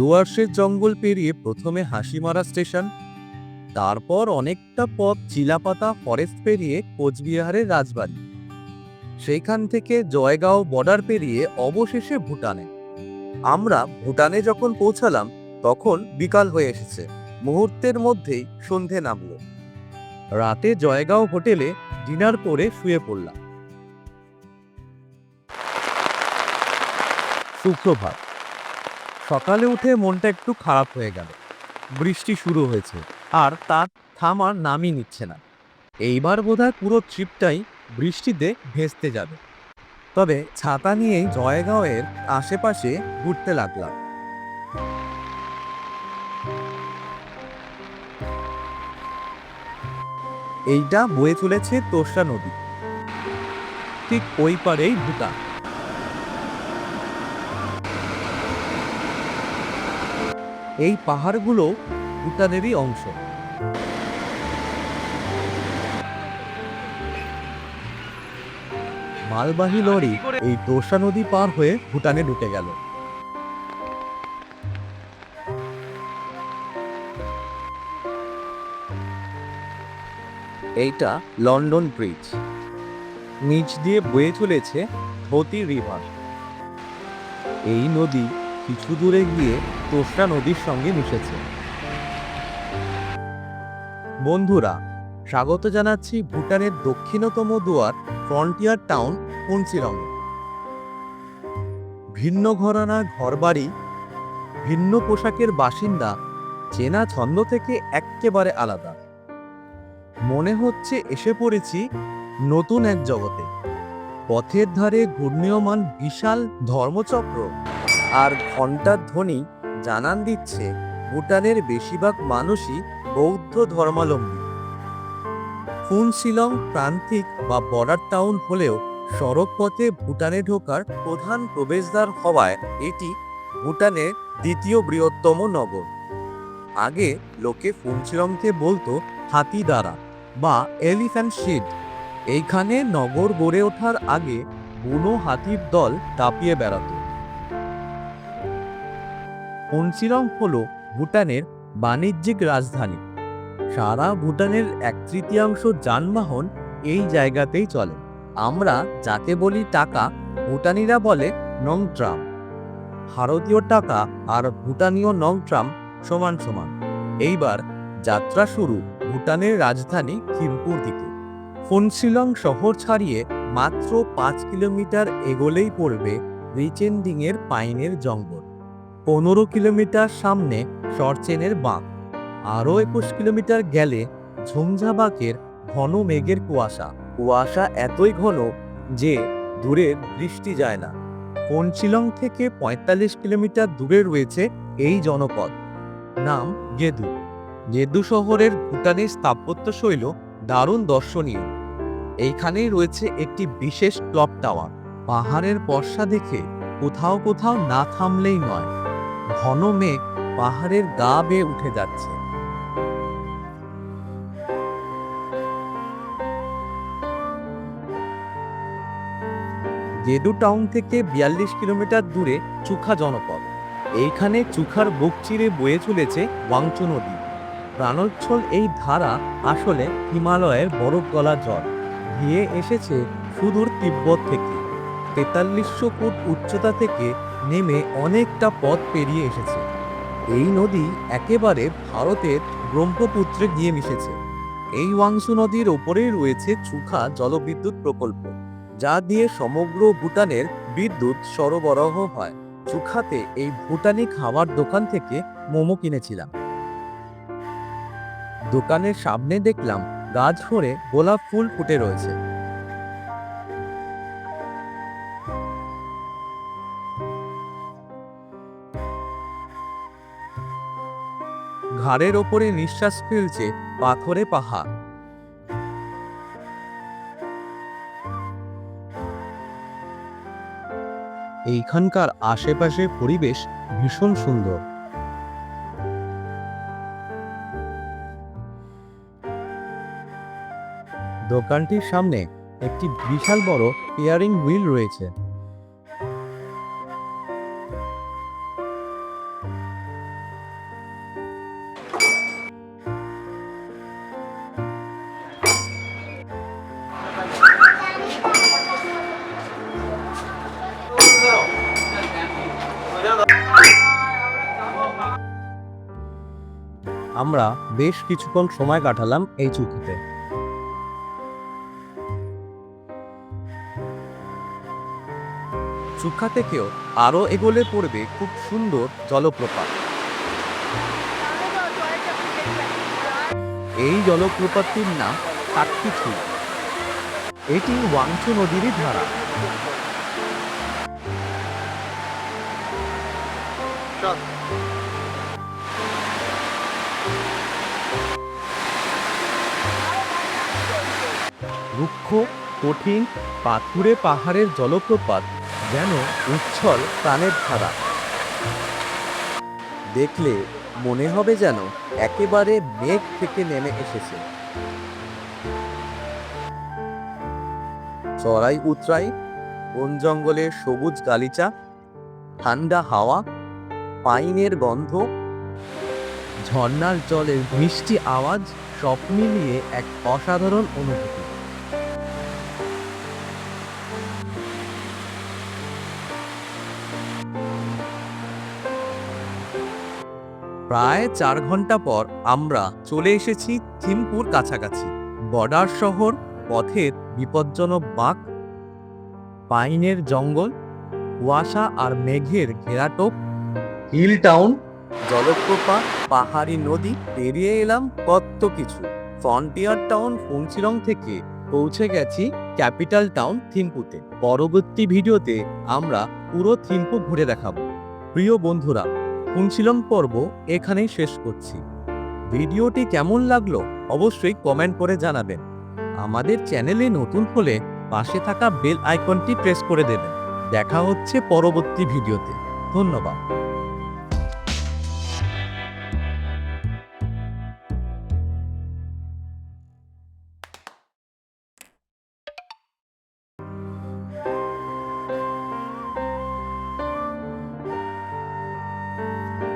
ডুয়ার্সের জঙ্গল পেরিয়ে প্রথমে হাসিমারা স্টেশন, তারপর অনেকটা পথ চিলাপাতা ফরেস্ট পেরিয়ে কোচবিহারের রাজবাড়ি। সেইখান থেকে জয়গাঁও বর্ডার পেরিয়ে অবশেষে ভুটানে। আমরা ভুটানে যখন পৌঁছালাম, তখন বিকাল হয়ে এসেছে। মুহূর্তের মধ্যেই সন্ধে নামলো। রাতে জয়গাঁও হোটেলে ডিনার করে শুয়ে পড়লাম। সুপ্রভাত। সকালে উঠে মনটা একটু খারাপ হয়ে গেল। বৃষ্টি শুরু হয়েছে, আর তার থামার নামই নিচ্ছে না। এইবার বোধহয় পুরো ট্রিপটাই বৃষ্টিতে ভেস্তে যাবে। তবে ছাতা নিয়েই জয়গাঁওয়ের আশেপাশে ঘুরতে লাগলাম। এইটা বয়ে চলেছে তোষা নদী। ঠিক ওই পারেই ভুটান। এই পাহাড়গুলো ভুটানেরই অংশ। মালবাহী লরি এই তোষা নদী পার হয়ে ভুটানে ঢুকে গেল। এইটা লন্ডন ব্রিজ। নিচ দিয়ে বয়ে চলেছে ধতি রিভার। এই নদী কিছু দূরে গিয়ে তোষা নদীর সঙ্গে মিশেছে। বন্ধুরা, স্বাগত জানাচ্ছি ভুটানের দক্ষিণতম দুয়ার ফ্রন্টিয়ার টাউন, পঞ্চিরং। ভিন্ন ঘরানা ঘরবাড়ি, ভিন্ন পোশাকের বাসিন্দা, চেনা ছন্দ থেকে এক্কেবারে আলাদা। মনে হচ্ছে এসে পড়েছি নতুন এক জগতে। পথের ধারে ঘূর্ণীয়মান বিশাল ধর্মচক্র। আর ঘণ্টার ধ্বনি জানান দিচ্ছে ভুটানের বেশিরভাগ মানুষই বৌদ্ধ ধর্মাবলম্বী। ফুনশিলং প্রান্তিক বা বর্ডার টাউন হলেও সড়ক পথে ভুটানে ঢোকার প্রধান প্রবেশদ্বার হওয়ায় এটি ভুটানের দ্বিতীয় বৃহত্তম নগর। আগে লোকে ফুনশিলংকে বলতো হাতিদারা বা এলিফ্যান্ট শিড। এইখানে নগর গড়ে ওঠার আগে বুনো হাতির দল দাপিয়ে বেড়াতো। পঞ্চিরং হল ভুটানের বাণিজ্যিক রাজধানী। সারা ভুটানের এক তৃতীয়াংশ যানবাহন এই জায়গাতেই চলে। আমরা যাকে বলি টাকা, ভুটানিরা বলে নংট্রাম। ভারতীয় টাকা আর ভুটানীয় নংট্রাম সমান সমান। এইবার যাত্রা শুরু ভুটানের রাজধানী থিম্পুর দিকে। ফোনশিলং শহর ছাড়িয়ে মাত্র পাঁচ কিলোমিটার এগোলেই পড়বে রিচেন্ডিংয়ের পাইনের জঙ্গল। পনেরো কিলোমিটার সামনে সরচেনের বাঁক, আরও একুশ কিলোমিটার গেলে ঝুমঝাবাকের ঘন মেঘের কুয়াশা। কুয়াশা এতই ঘন যে দূরে দৃষ্টি যায় না। পঞ্চিলং থেকে পঁয়তাল্লিশ কিলোমিটার দূরে রয়েছে এই জনপদ। নাম গেদু। গেদু শহরের ভুটানের স্থাপত্য শৈল দারুণ দর্শনীয়। এইখানেই রয়েছে একটি বিশেষ ক্লক টাওয়ার। পাহাড়ের বর্ষা দেখে কোথাও কোথাও না থামলেই নয়। ঘন মেঘ পাহাড়ের গা বেয়ে উঠে যাচ্ছে। গেদু টাউন থেকে বিয়াল্লিশ কিলোমিটার দূরে চুখা জনপদ। এইখানে চুখার বুক চিরে বয়ে চলেছে ওয়াংচু নদী। প্রাণোচ্ছল এই ধারা আসলে হিমালয়ের বরফ গলা জল। ধেয়ে এসেছে সুদূর তিব্বত থেকে। তেতাল্লিশশো ফুট উচ্চতা থেকে নেমে অনেকটা পথ পেরিয়ে এসেছে। এই নদী একেবারে ভারতের ব্রহ্মপুত্রে গিয়ে মিশেছে। এই ওয়াংসু নদীর ওপরেই রয়েছে চুখা জলবিদ্যুৎ প্রকল্প, যা দিয়ে সমগ্র ভুটানের বিদ্যুৎ সরবরাহ হয়। চুখাতে এই ভুটানি খাবার দোকান থেকে মোমো কিনেছিলাম। দোকানের সামনে দেখলাম গাছ ভরে গোলাপ ফুল ফুটে রয়েছে। ঘাড়ের ওপরে নিঃশ্বাস ফেলছে পাথরে পাহাড়। এইখানকার আশেপাশে পরিবেশ ভীষণ সুন্দর। দোকানটির সামনে একটি বিশাল বড় পেয়ারিং হুইল রয়েছে। আমরা বেশ কিছুক্ষণ সময় কাটালাম এই চুক্তিতে। চুক্কা থেকেও আরও এগোলে পড়বে খুব সুন্দর জলপ্রপাত। এই জলপ্রপাতটির নাম কাটকিছু এটি ওয়াংচু নদীর ধারা। রুক্ষ, কঠিন, পাথুরে পাহাড়ের জলপ্রপাত, যেন উচ্ছল প্রাণের ধারা। দেখলে মনে হবে যেন একেবারে মেঘ থেকে নেমে এসেছে। চড়াই উতরাই, বন জঙ্গলের সবুজ গালিচা, ঠান্ডা হাওয়া, পাইনের গন্ধ ঝর্নার জলের মিষ্টি আওয়াজ সব মিলিয়ে এক অসাধারণ অনুভূতি। প্রায় চার ঘণ্টা পর আমরা চলে এসেছি থিমপুর কাছাকাছি। বর্ডার শহর পথের বিপজ্জনক বাঁক, পাইনের জঙ্গল, কুয়াশা আর মেঘের ঘেরাটোপ হিল টাউন, জলপ্রপাত, পাহাড়ি নদী, পেরিয়ে এলাম কত কিছু। ফ্রন্টিয়ার টাউন ফুনচিরং থেকে পৌঁছে গেছি ক্যাপিটাল টাউন থিম্পুতে। পরবর্তী ভিডিওতে আমরা পুরো থিম্পু ঘুরে দেখাবো। প্রিয় বন্ধুরা ফুনচিলং পর্ব এখানেই শেষ করছি। ভিডিওটি কেমন লাগল অবশ্যই কমেন্ট করে জানাবেন। আমাদের চ্যানেলে নতুন হলে পাশে থাকা বেল আইকনটি প্রেস করে দেবেন। দেখা হচ্ছে পরবর্তী ভিডিওতে। ধন্যবাদ। Amen.